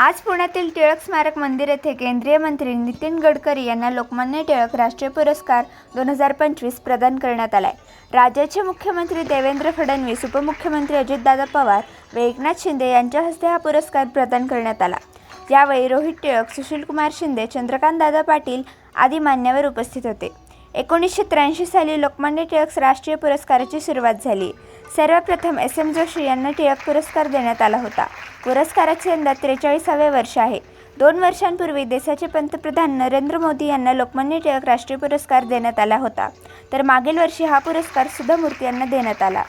आज पुण्यातील टिळक स्मारक मंदिर येथे केंद्रीय मंत्री नितीन गडकरी यांना लोकमान्य टिळक राष्ट्रीय पुरस्कार दोन हजार पंचवीस प्रदान करण्यात आलाय. राज्याचे मुख्यमंत्री देवेंद्र फडणवीस उपमुख्यमंत्री अजितदादा पवार व एकनाथ शिंदे यांच्या हस्ते हा पुरस्कार प्रदान करण्यात आला. यावेळी रोहित टिळक सुशीलकुमार शिंदे चंद्रकांत दादा पाटील आदी मान्यवर उपस्थित होते. एकोणीसशे त्र्याऐंशी साली लोकमान्य टिळक राष्ट्रीय पुरस्काराची सुरुवात झाली. सर्वप्रथम एस एम जोशी यांना टिळक पुरस्कार देण्यात आला होता. पुरस्काराचे यंदा त्रेचाळीसावे वर्ष आहे. दोन वर्षांपूर्वी देशाचे पंतप्रधान नरेंद्र मोदी यांना लोकमान्य टिळक राष्ट्रीय पुरस्कार देण्यात आला होता. तर मागील वर्षी हा पुरस्कार सुधा मूर्ती यांना देण्यात आला.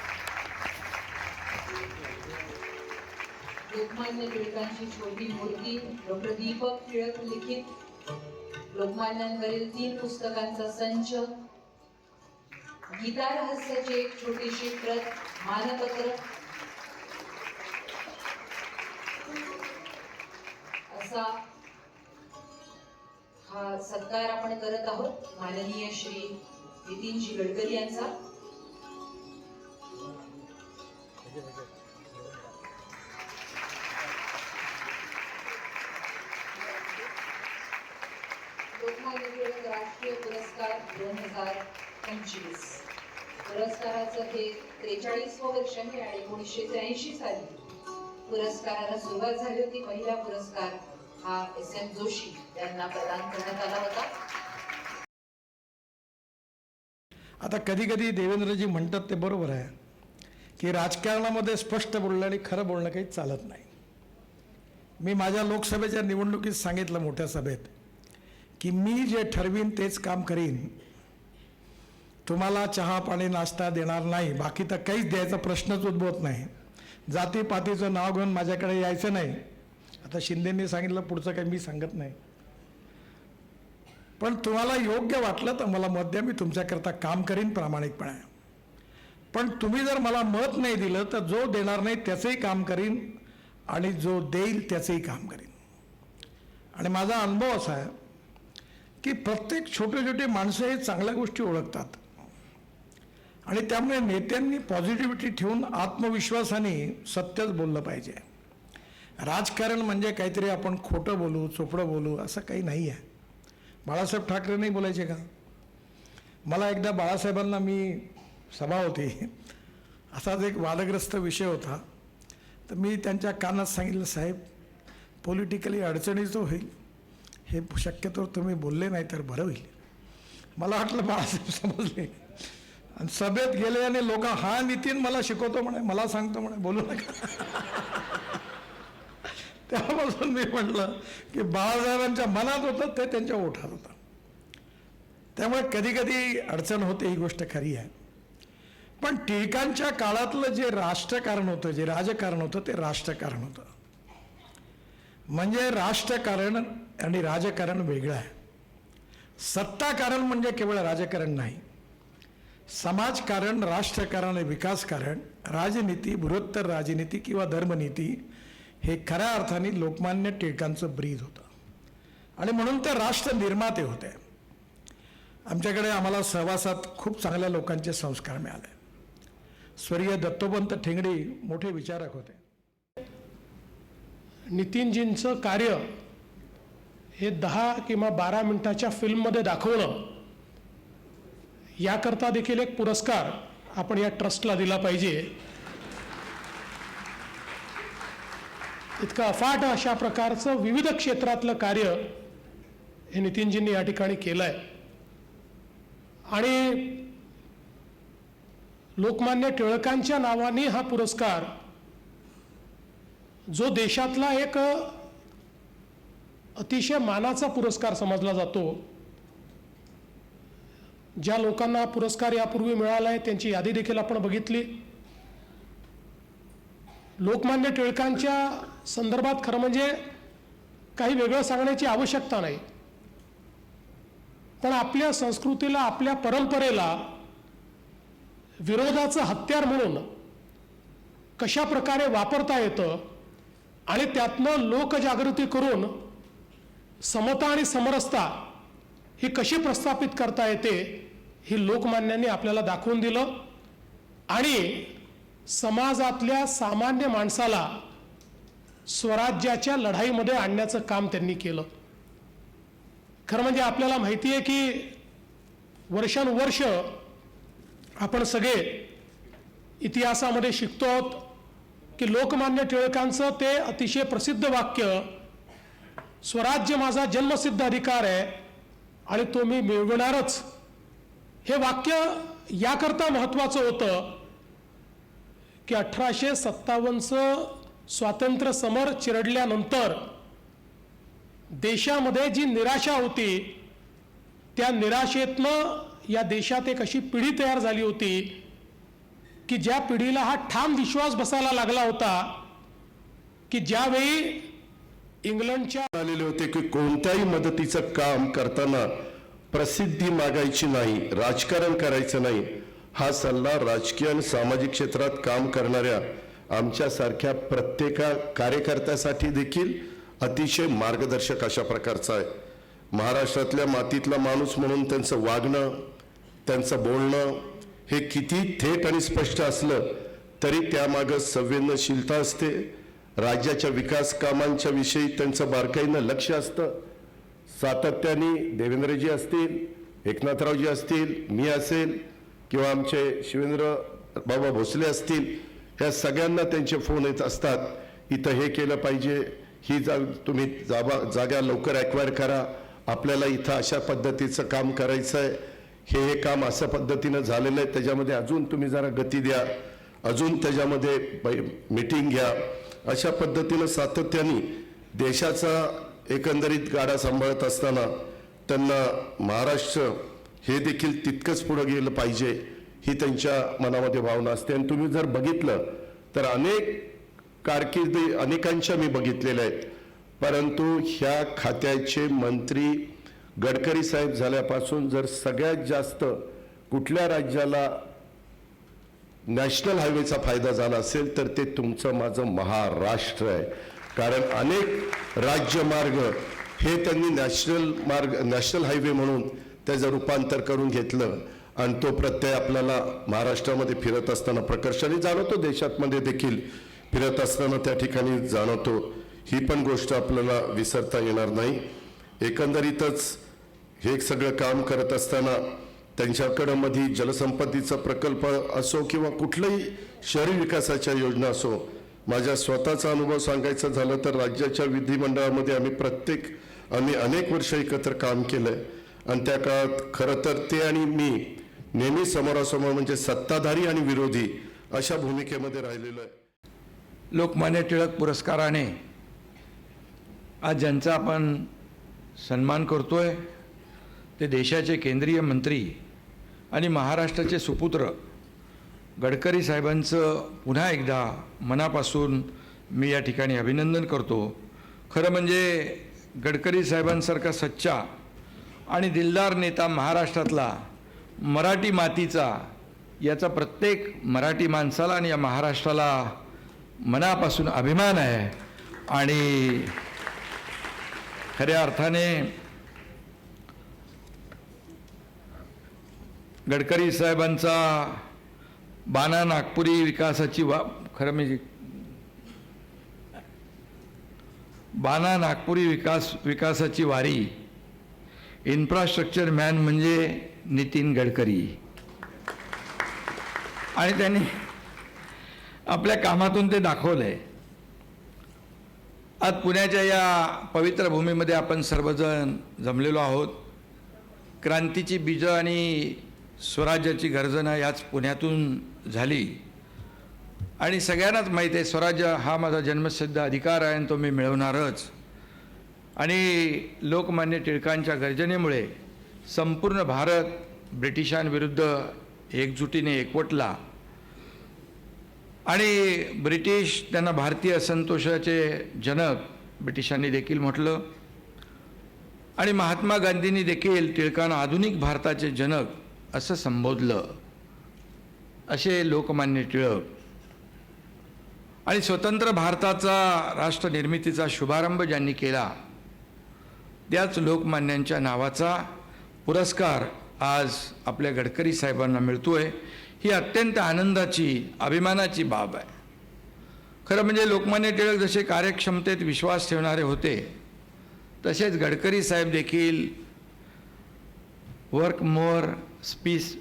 लोकमान्य टिळकांची छोटी मूर्ती डॉक्टर दीपक टिळक लिखित लोकमान्यांवरील तीन पुस्तकांचा संच. गीता रहस्याची एक छोटीशी प्रत मानपत्र आजचा हा सत्कार आपण करत आहोत. माननीय श्री नितीनजी गडकरी यांचा. लोकमान्य राष्ट्रीय पुरस्कार दोन हजार पंचवीस. पुरस्काराचं हे त्रेचाळीसवं वर्ष आहे आणि एकोणीसशे त्र्याऐंशी साली पुरस्काराला सुरुवात झाली होती. पहिला पुरस्कार हा एस एम जोशी यांना प्रदान करण्यात आला होता. आता कधी कधी देवेंद्रजी म्हणतात ते बरोबर आहे की राजकारणामध्ये स्पष्ट बोलणं आणि खरं बोलणं काही चालत नाही. मी माझ्या लोकसभेच्या निवडणुकीत सांगितलं मोठ्या सभेत की मी जे ठरवीन तेच काम करीन. तुम्हाला चहा पाणी नाश्ता देणार नाही बाकी तर काहीच द्यायचा प्रश्नच उद्भवत नाही. जातीपातीचं नाव घेऊन माझ्याकडे यायचं नाही. आता शिंदेंनी सांगितलं पुढचं काही मी सांगत नाही. पण तुम्हाला योग्य वाटलं तर मला मत द्या मी तुमच्याकरता काम करीन प्रामाणिकपणे. पण तुम्ही जर मला मत नाही दिलं तर जो देणार नाही त्याचंही काम करीन आणि जो देईल त्याचंही काम करीन. आणि माझा अनुभव असा आहे की प्रत्येक छोटे छोटे माणसं हे चांगल्या गोष्टी ओळखतात. आणि त्यामुळे नेत्यांनी पॉझिटिव्हिटी ठेवून आत्मविश्वासाने सत्यच बोललं पाहिजे. राजकारण म्हणजे काहीतरी आपण खोटं बोलू चोपडं बोलू असं काही नाही आहे. बाळासाहेब ठाकरे नाही बोलायचे का? मला एकदा बाळासाहेबांना मी सभा होती. असाच एक वादग्रस्त विषय होता. तर मी त्यांच्या कानात सांगितलं साहेब पॉलिटिकली अडचणीचं होईल. हे शक्यतो तुम्ही बोलले नाही तर बरं होईल. मला वाटलं बाळासाहेब समजले. आणि सभेत गेले आणि लोक हा नितीन मला शिकवतो म्हणे मला सांगतो म्हणे बोलू नका. तेव्हापासून मी म्हटलं की बाळासाहेबांच्या मनात होतं ते त्यांच्या ओठात होतं. त्यामुळे कधी कधी अडचण होते ही गोष्ट खरी आहे. पण टिळकांच्या काळातलं जे राष्ट्रकारण होतं जे राजकारण होतं ते राष्ट्रकारण होतं. म्हणजे राष्ट्रकारण आणि राजकारण वेगळं आहे. सत्ताकारण म्हणजे केवळ राजकारण नाही. समाजकारण राष्ट्रकारण आणि विकासकारण राजनीती बृहत्तर राजनीती किंवा धर्मनीती हे खऱ्या अर्थाने लोकमान्य टिळकांचं ब्रीद होतं. आणि म्हणून ते राष्ट्र निर्माते होते. आमच्याकडे आम्हाला सहवासात खूप चांगल्या लोकांचे संस्कार मिळाले. स्वर्गीय दत्तोपंत ठेंगडी मोठे विचारक होते. नितीनजींचं कार्य हे दहा किंवा बारा मिनिटाच्या फिल्ममध्ये दाखवणं याकरता देखील एक पुरस्कार आपण या ट्रस्टला दिला पाहिजे. इतकं अफाट अशा प्रकारचं विविध क्षेत्रातलं कार्य हे नितीनजींनी या ठिकाणी केलं आहे आणि लोकमान्य टिळकांच्या नावाने हा पुरस्कार जो देशातला एक अतिशय मानाचा पुरस्कार समजला जातो ज्या लोकांना पुरस्कार यापूर्वी मिळाला आहे त्यांची यादी देखील आपण बघितली. लोकमान्य टिळकांच्या संदर्भात खरं म्हणजे काही वेगळं सांगण्याची आवश्यकता नाही. पण आपल्या संस्कृतीला आपल्या परंपरेला विरोधाचं हत्यार म्हणून कशा प्रकारे वापरता येतं आणि त्यातनं लोकजागृती करून समता आणि समरसता ही कशी प्रस्थापित करता येते हे लोकमान्यांनी आपल्याला दाखवून दिलं. आणि समाजातल्या सामान्य माणसाला स्वराज्याच्या लढाईमध्ये आणण्याचं काम त्यांनी केलं. खरं म्हणजे आपल्याला माहिती आहे की वर्षानुवर्ष आपण सगळे इतिहासामध्ये शिकतो आहोत की लोकमान्य टिळकांचं ते अतिशय प्रसिद्ध वाक्य स्वराज्य माझा जन्मसिद्ध अधिकार आहे आणि तो मी मिळवणारच. हे वाक्य याकरता महत्त्वाचं होतं की अठराशे सत्तावन्नचं स्वातंत्र्य समर चिरडल्यानंतर देशामध्ये जी निराशा होती त्या निराशेतनं या देशात एक अशी पिढी तयार झाली होती की ज्या पिढीला हा ठाम विश्वास बसायला लागला होता की ज्यावेळी इंग्लंडच्या आलेले होते की कोणत्याही मदतीचं काम करताना प्रसिद्धी मागायची नाही राजकारण करायचं नाही हा सल्ला राजकीय आणि सामाजिक क्षेत्रात काम करणाऱ्या आमच्यासारख्या प्रत्येका कार्यकर्त्यासाठी देखील अतिशय मार्गदर्शक अशा प्रकारचा आहे. महाराष्ट्रातल्या मातीतला माणूस म्हणून त्यांचं वागणं त्यांचं बोलणं हे किती थेट आणि स्पष्ट असलं तरी त्यामागं संवेदनशीलता असते. राज्याच्या विकास कामांच्या विषयी त्यांचं बारकाईनं लक्ष असतं. सातत्याने देवेंद्रजी असतील एकनाथरावजी असतील मी असेल किंवा आमचे शिवेंद्र बाबा भोसले असतील ह्या सगळ्यांना त्यांचे फोन येत असतात. इथं हे केलं पाहिजे ही जा तुम्ही जाबा जागा लवकर ॲक्वायर करा. आपल्याला इथं अशा पद्धतीचं काम करायचं आहे हे हे काम अशा पद्धतीनं झालेलं आहे. त्याच्यामध्ये अजून तुम्ही जरा गती द्या. अजून त्याच्यामध्ये मिटिंग घ्या. अशा पद्धतीनं सातत्याने देशाचा एकंदरीत गाडा सांभाळत असताना त्यांना महाराष्ट्र हे देखील तितकंच पुढं गेलं पाहिजे. ही त्यांच्या मनामध्ये भावना असते. आणि तुम्ही जर बघितलं तर अनेक कारकिर्दी अनेकांच्या मी बघितलेल्या आहेत. परंतु ह्या खात्याचे मंत्री गडकरी साहेब झाल्यापासून जर सगळ्यात जास्त कुठल्या राज्याला नॅशनल हायवेचा फायदा झाला असेल तर ते तुमचं माझं महाराष्ट्र आहे. कारण अनेक राज्यमार्ग हे त्यांनी नॅशनल मार्ग नॅशनल हायवे म्हणून त्याचं रूपांतर करून घेतलं. आणि तो प्रत्यय आपल्याला महाराष्ट्रामध्ये फिरत असताना प्रकर्षाने जाणवतो देशातमध्ये देखील फिरत असताना त्या ठिकाणी जाणवतो. ही पण गोष्ट आपल्याला विसरता येणार नाही. एकंदरीतच हे सगळं काम करत असताना त्यांच्याकडं मध्ये जलसंपत्तीचा प्रकल्प असो किंवा कुठलंही शहरी विकासाच्या योजना असो माझ्या स्वतःचा अनुभव सांगायचा झालं तर राज्याच्या विधिमंडळामध्ये आम्ही प्रत्येक आम्ही अनेक वर्ष एकत्र काम केलं आहे आणि त्या काळात खरं तर ते आणि मी नेहमी समोरासमोर म्हणजे सत्ताधारी आणि विरोधी अशा भूमिकेमध्ये राहिलेलं आहे. लोकमान्य टिळक पुरस्काराने आज ज्यांचा आपण सन्मान करतोय ते देशाचे केंद्रीय मंत्री आणि महाराष्ट्राचे सुपुत्र गडकरी साहेबांचं पुन्हा एकदा मनापासून मी या ठिकाणी अभिनंदन करतो. खरं म्हणजे गडकरी साहेबांसारखा सच्चा आणि दिलदार नेता महाराष्ट्रातला मराठी मातीचा याचा प्रत्येक मराठी माणसाला आणि या महाराष्ट्राला मनापासून अभिमान आहे. आणि खऱ्या अर्थाने गडकरी साहेबांचा बाणा नागपुरी विकासाची वा खरं म्हणजे बाणा नागपुरी विकास विकासाची वारी इन्फ्रास्ट्रक्चर मॅन म्हणजे नितीन गडकरी. आणि त्यांनी आपल्या कामातून ते दाखवलं आहे आज पुण्याच्या या पवित्र भूमीमध्ये आपण सर्वजण जमलेलो आहोत. क्रांतीची बीजं आणि स्वराज्याची गर्जना याच पुण्यातून झाली. आणि सगळ्यांनाच माहीत आहे स्वराज्य हा माझा जन्मसिद्ध अधिकार आहे आणि तो मी मिळवणारच. आणि लोकमान्य टिळकांच्या गर्जनेमुळे संपूर्ण भारत ब्रिटिशांविरुद्ध एकजुटीने एकवटला. आणि ब्रिटिश त्यांना भारतीय असंतोषाचे जनक ब्रिटिशांनी देखील म्हटलं. आणि महात्मा गांधींनी देखील टिळकांना आधुनिक भारताचे जनक असं संबोधलं. असे लोकमान्य टिळक. आणि स्वतंत्र भारताचा राष्ट्रनिर्मितीचा शुभारंभ ज्यांनी केला त्याच लोकमान्यांच्या नावाचा पुरस्कार आज आपल्या गडकरी साहेबांना मिळतो आहे ही अत्यंत आनंदाची अभिमानाची बाब आहे. खरं म्हणजे लोकमान्य टिळक जसे कार्यक्षमतेत विश्वास ठेवणारे होते तसेच गडकरी साहेब देखील वर्क मोर स्पीस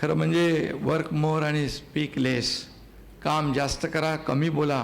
खरं म्हणजे वर्क मोर आणि स्पीक लेस काम जास्त करा कमी बोला.